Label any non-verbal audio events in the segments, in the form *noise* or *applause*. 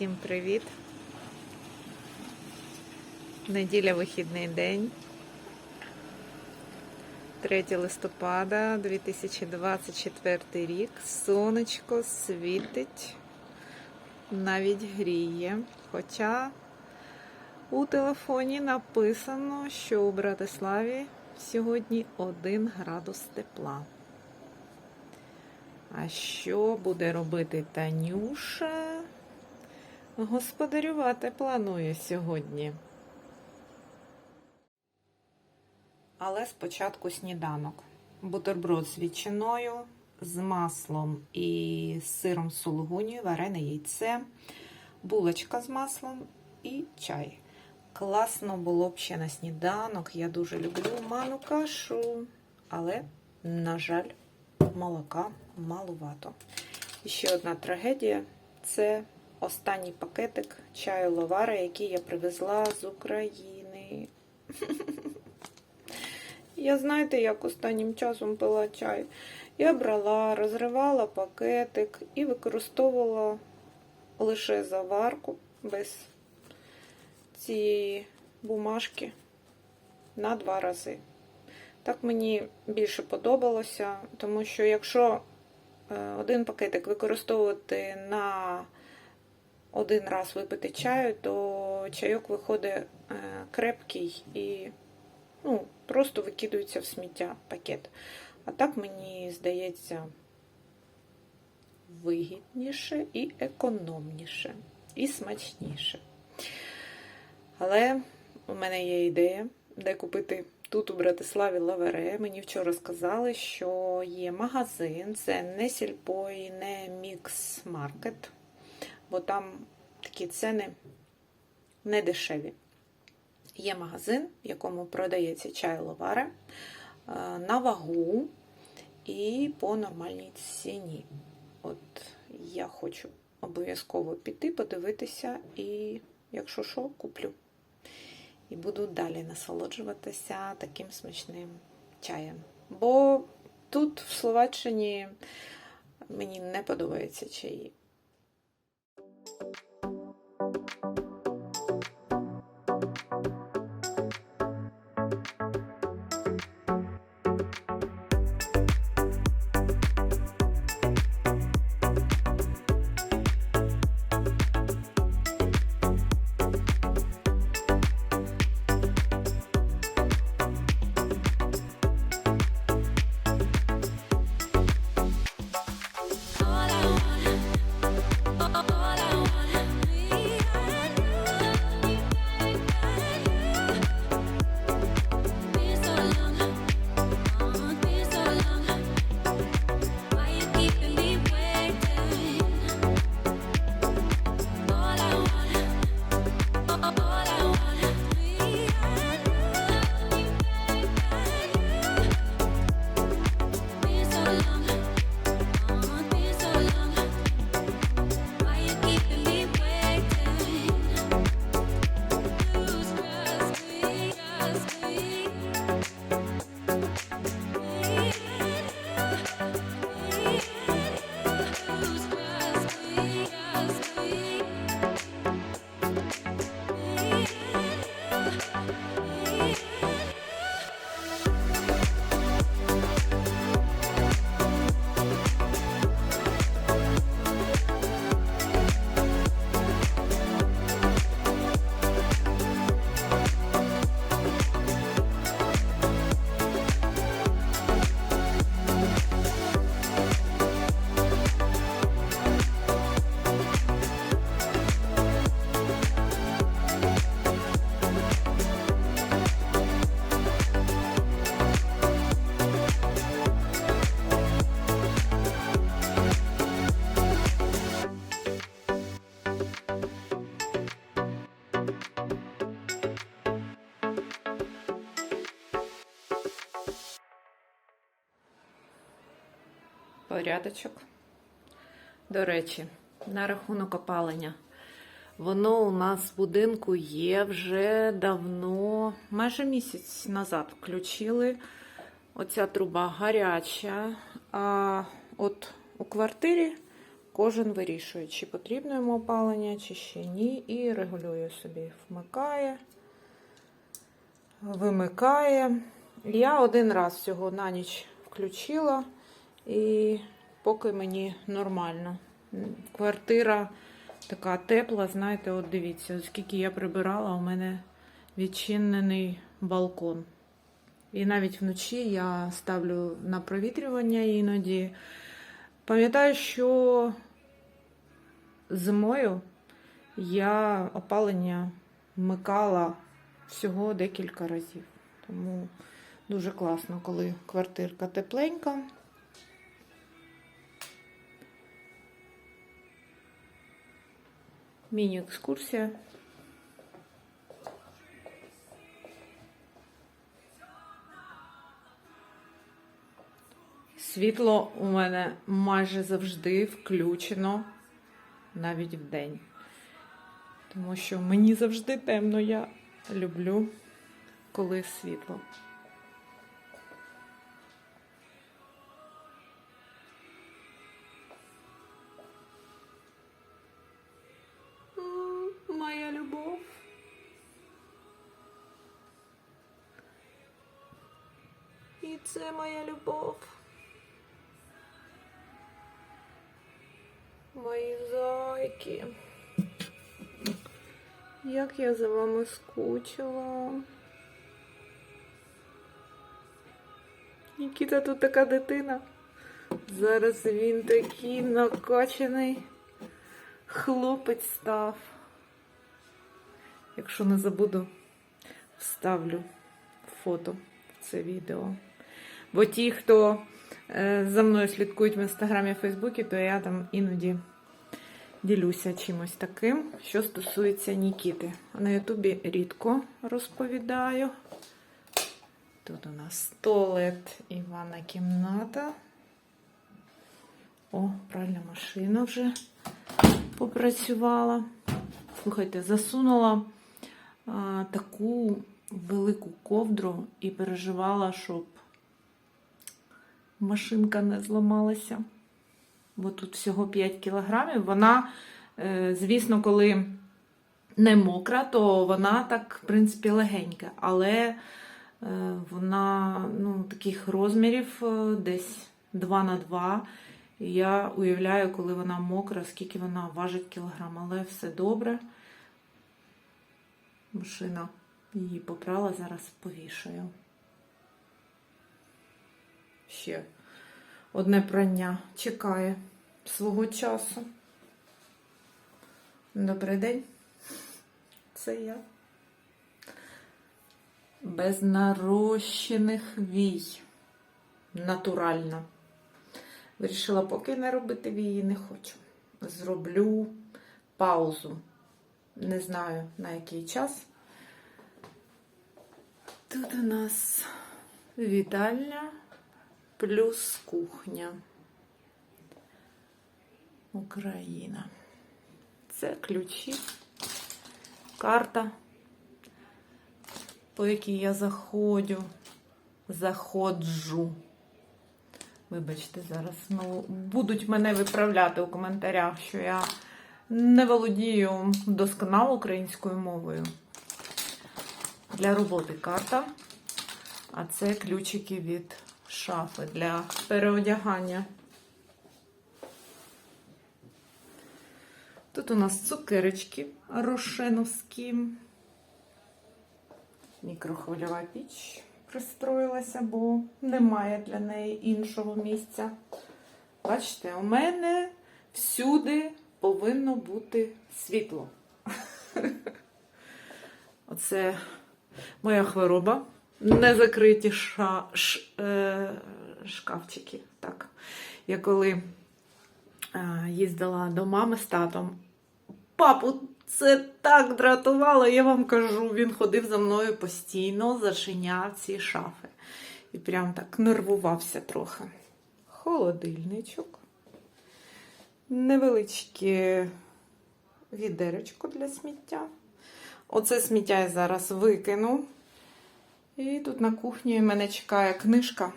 Всім привіт! Неділя вихідний день. 3 листопада 2024 рік. Сонечко світить, навіть гріє. Хоча у телефоні написано, що у Братиславі сьогодні 1 градус тепла. А що буде робити Танюша? Господарювати планує сьогодні. Але спочатку сніданок. Бутерброд з ветчиною, з маслом і з сиром сулугуні, варене яйце, булочка з маслом і чай. Класно було б ще на сніданок. Я дуже люблю ману кашу, але, на жаль, молока малувато. І ще одна трагедія це останній пакетик чаю ловара, який я привезла з України. *laughs* Я знаєте, як останнім часом пила чай? Я брала, розривала пакетик і використовувала лише заварку без цієї бумажки на два рази. Так мені більше подобалося, тому що якщо один пакетик використовувати на один раз випити чаю, то чайок виходить крепкий і ну, просто викидується в сміття пакет. А так мені здається вигідніше і економніше, і смачніше. Але у мене є ідея, де купити тут у Братиславі лавере. Мені вчора сказали, що є магазин, це не сільпо і не мікс маркет, бо там такі ціни не дешеві. Є магазин, в якому продається чай ловаре на вагу і по нормальній ціні. От я хочу обов'язково піти, подивитися, і, якщо що, куплю. І буду далі насолоджуватися таким смачним чаєм. Бо тут, в Словаччині, мені не подобаються чаї. Thank you порядочок. До речі, на рахунок опалення. Воно у нас в будинку є вже давно, майже місяць назад включили. Оця труба гаряча. А от у квартирі кожен вирішує, чи потрібно йому опалення, чи ще ні, і регулює собі. Вмикає, вимикає. Я один раз всього на ніч включила, і поки мені нормально. Квартира така тепла, знаєте, от дивіться, оскільки я прибирала, у мене відчинений балкон. І навіть вночі я ставлю на провітрювання іноді. Пам'ятаю, що зимою я опалення вмикала всього декілька разів. Тому дуже класно, коли квартирка тепленька. Міні-екскурсія. Світло у мене майже завжди включено навіть в день. Тому що мені завжди темно, я люблю, коли світло. І це моя любов. Мої зайки. Як я за вами скучила. Нікіта тут така дитина. Зараз він такий накачаний хлопець став. Якщо не забуду, вставлю фото в це відео. Бо ті, хто е, за мною слідкують в інстаграмі Фейсбуці, то я там іноді ділюся чимось таким, що стосується Нікіти. На Ютубі рідко розповідаю. Тут у нас туалет і ванна кімната. О, пральна машина вже попрацювала. Слухайте, засунула а, таку велику ковдру і переживала, щоб машинка не зламалася. Бо тут всього 5 кілограмів. Вона, е, звісно, коли не мокра, то вона так, в принципі, легенька. Але е, вона ну, таких розмірів е, десь 2 на 2. Я уявляю, коли вона мокра, скільки вона важить кілограм, але все добре. Машина її попрала, зараз повішаю. Ще одне прання чекає свого часу. Добрий день. Це я. Без нарощених вій. Натуральна. Вирішила, поки не робити вії, не хочу. Зроблю паузу. Не знаю на який час. Тут у нас вітальня плюс кухня. Україна. Це ключі, карта, по якій я заходжу, заходжу. Вибачте, зараз ну, будуть мене виправляти у коментарях, що я не володію досконало українською мовою. Для роботи карта, а це ключики від шафи для переодягання. Тут у нас цукерочки рошеновські. Мікрохвильова піч пристроїлася, бо немає для неї іншого місця. Бачите, у мене всюди повинно бути світло. *laughs* Оце моя хвороба. Не закриті ша, ш, е, шкафчики. Так. Я коли е, їздила до мами з татом, папу це так дратувало, я вам кажу, він ходив за мною постійно, зачиняв ці шафи. І прям так нервувався трохи. Холодильничок. Невеличке відеречко для сміття. Оце сміття я зараз викину. І тут на кухні мене чекає книжка,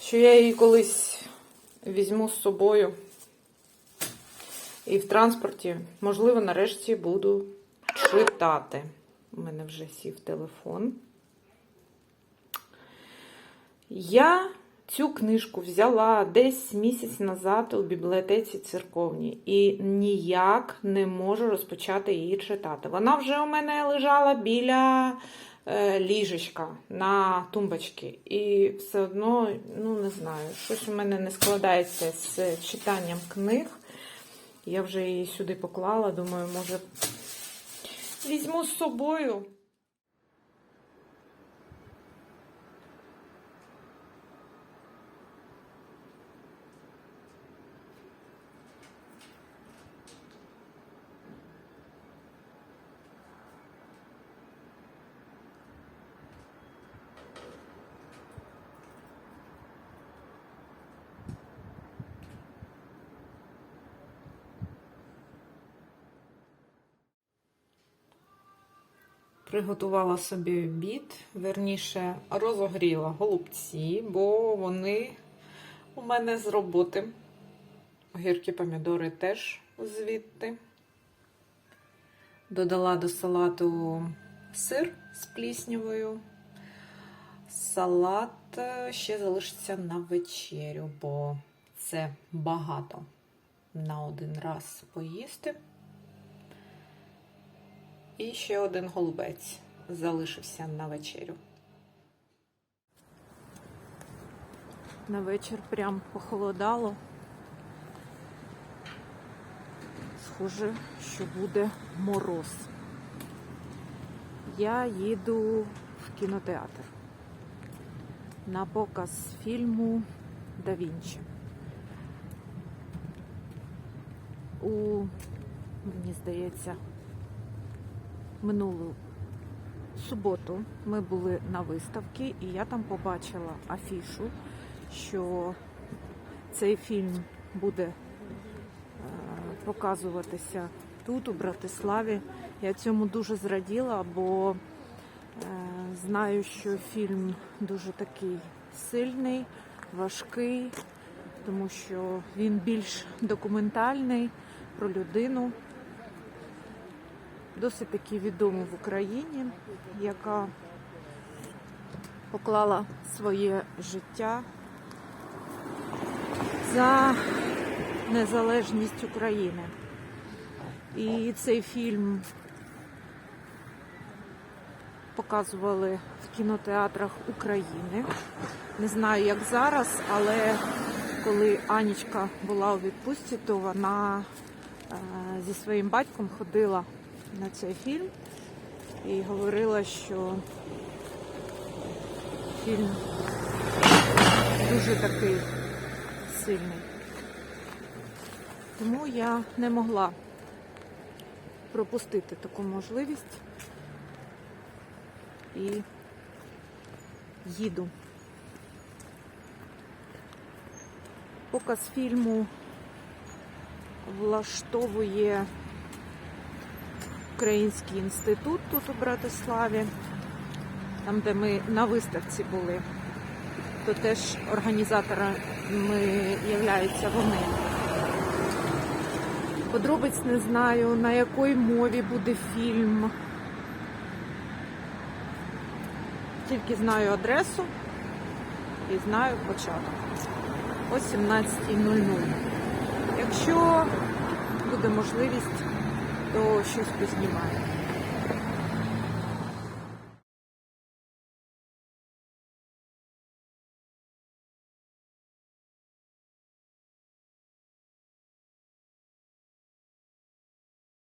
що я її колись візьму з собою І в транспорті, можливо, нарешті буду читати. У мене вже сів телефон. Я цю книжку взяла десь місяць назад у бібліотеці церковній і ніяк не можу розпочати її читати. Вона вже у мене лежала біля ліжечка на тумбочці. І все одно, ну не знаю, щось у мене не складається з читанням книг. Я вже її сюди поклала, думаю, може візьму з собою. Приготувала собі обід, верніше розогріла голубці, бо вони у мене з роботи. Огірки помідори теж звідти. Додала до салату сир з пліснявою. Салат е, ще залишиться на вечерю, бо це багато на один раз поїсти. І ще один голубець залишився на вечерю. На вечір прям похолодало. Схоже, що буде мороз. Я їду в кінотеатр на показ фільму Да Вінчі. У, мені здається, минулу суботу ми були на виставці, і я там побачила афішу, що цей фільм буде е, показуватися тут, у Братиславі. Я цьому дуже зраділа, бо е, знаю, що фільм дуже такий сильний, важкий, тому що він більш документальний про людину досить таки відому в Україні, яка поклала своє життя за незалежність України. І цей фільм показували в кінотеатрах України. Не знаю, як зараз, але коли Анічка була у відпустці, то вона е, зі своїм батьком ходила на цей фільм і говорила, що фільм дуже такий сильний. Тому я не могла пропустити таку можливість і їду. Показ фільму влаштовує Український інститут тут у Братиславі, там, де ми на виставці були, то теж організаторами являються вони. Подробиць не знаю, на якій мові буде фільм. Тільки знаю адресу і знаю початок. О 17.00. Якщо буде можливість, то щось познімаю.